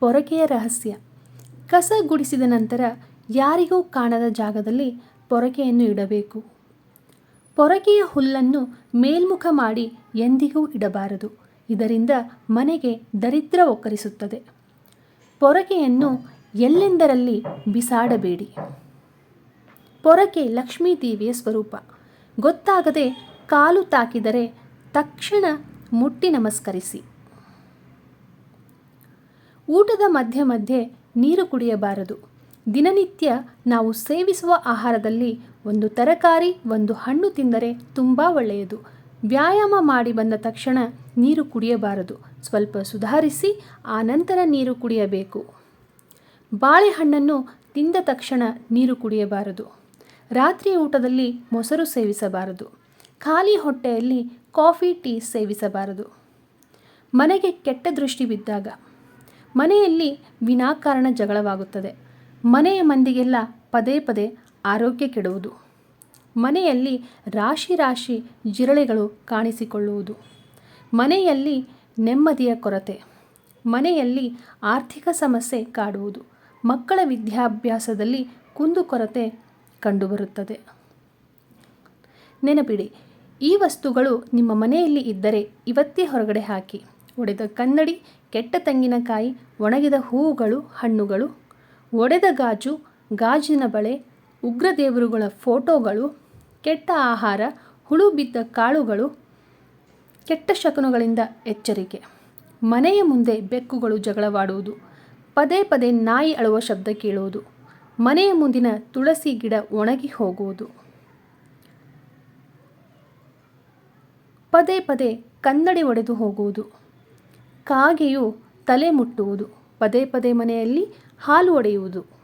ಪೊರಕೆಯ ರಹಸ್ಯ. ಕಸ ಗುಡಿಸಿದ ನಂತರ ಯಾರಿಗೂ ಕಾಣದ ಜಾಗದಲ್ಲಿ ಪೊರಕೆಯನ್ನು ಇಡಬೇಕು. ಪೊರಕೆಯ ಹುಲ್ಲನ್ನು ಮೇಲ್ಮುಖ ಮಾಡಿ ಎಂದಿಗೂ ಇಡಬಾರದು. ಇದರಿಂದ ಮನೆಗೆ ದರಿದ್ರ ಒಕ್ಕರಿಸುತ್ತದೆ. ಪೊರಕೆಯನ್ನು ಎಲ್ಲೆಂದರಲ್ಲಿ ಬಿಸಾಡಬೇಡಿ. ಪೊರಕೆ ಲಕ್ಷ್ಮೀ ದೇವಿಯ ಸ್ವರೂಪ. ಗೊತ್ತಾಗದೆ ಕಾಲು ತಾಕಿದರೆ ತಕ್ಷಣ ಮುಟ್ಟಿ ನಮಸ್ಕರಿಸಿ. ಊಟದ ಮಧ್ಯ ಮಧ್ಯೆ ನೀರು ಕುಡಿಯಬಾರದು. ದಿನನಿತ್ಯ ನಾವು ಸೇವಿಸುವ ಆಹಾರದಲ್ಲಿ ಒಂದು ತರಕಾರಿ, ಒಂದು ಹಣ್ಣು ತಿಂದರೆ ತುಂಬ ಒಳ್ಳೆಯದು. ವ್ಯಾಯಾಮ ಮಾಡಿ ಬಂದ ತಕ್ಷಣ ನೀರು ಕುಡಿಯಬಾರದು. ಸ್ವಲ್ಪ ಸುಧಾರಿಸಿ, ಆ ನಂತರ ನೀರು ಕುಡಿಯಬೇಕು. ಬಾಳೆಹಣ್ಣನ್ನು ತಿಂದ ತಕ್ಷಣ ನೀರು ಕುಡಿಯಬಾರದು. ರಾತ್ರಿ ಊಟದಲ್ಲಿ ಮೊಸರು ಸೇವಿಸಬಾರದು. ಖಾಲಿ ಹೊಟ್ಟೆಯಲ್ಲಿ ಕಾಫಿ, ಟೀ ಸೇವಿಸಬಾರದು. ಮನೆಗೆ ಕೆಟ್ಟ ದೃಷ್ಟಿ ಬಿದ್ದಾಗ ಮನೆಯಲ್ಲಿ ವಿನಾಕಾರಣ ಜಗಳವಾಗುತ್ತದೆ. ಮನೆಯ ಮಂದಿಗೆಲ್ಲ ಪದೇ ಪದೇ ಆರೋಗ್ಯ ಕೆಡುವುದು. ಮನೆಯಲ್ಲಿ ರಾಶಿ ರಾಶಿ ಜಿರಳೆಗಳು ಕಾಣಿಸಿಕೊಳ್ಳುವುದು. ಮನೆಯಲ್ಲಿ ನೆಮ್ಮದಿಯ ಕೊರತೆ. ಮನೆಯಲ್ಲಿ ಆರ್ಥಿಕ ಸಮಸ್ಯೆ ಕಾಡುವುದು. ಮಕ್ಕಳ ವಿದ್ಯಾಭ್ಯಾಸದಲ್ಲಿ ಕುಂದುಕೊರತೆ ಕಂಡುಬರುತ್ತದೆ. ನೆನಪಿಡಿ, ಈ ವಸ್ತುಗಳು ನಿಮ್ಮ ಮನೆಯಲ್ಲಿ ಇದ್ದರೆ ಇವತ್ತೇ ಹೊರಗಡೆ ಹಾಕಿ. ಒಡೆದ ಕನ್ನಡಿ ಕೆಟ್ಟ ತೆಂಗಿನಕಾಯಿ ಒಣಗಿದ ಹೂವುಗಳು, ಹಣ್ಣುಗಳು, ಒಡೆದ ಗಾಜು, ಗಾಜಿನ ಬಳೆ ಉಗ್ರ ದೇವರುಗಳ ಫೋಟೋಗಳು, ಕೆಟ್ಟ ಆಹಾರ ಹುಳು ಬಿದ್ದ ಕಾಳುಗಳು, ಕೆಟ್ಟ ಶಕುನಗಳಿಂದ ಎಚ್ಚರಿಕೆ. ಮನೆಯ ಮುಂದೆ ಬೆಕ್ಕುಗಳು ಜಗಳವಾಡುವುದು. ಪದೇ ಪದೇ ನಾಯಿ ಅಳುವ ಶಬ್ದ ಕೇಳುವುದು ಮನೆಯ ಮುಂದಿನ ತುಳಸಿ ಗಿಡ ಒಣಗಿ ಹೋಗುವುದು. ಪದೇ ಪದೇ ಕನ್ನಡಿ ಒಡೆದು ಹೋಗುವುದು. ಕಾಗೆಯು ತಲೆ ಮುಟ್ಟುವುದು ಪದೇ ಪದೇ ಮನೆಯಲ್ಲಿ ಹಾಲು ಒಡೆಯುವುದು.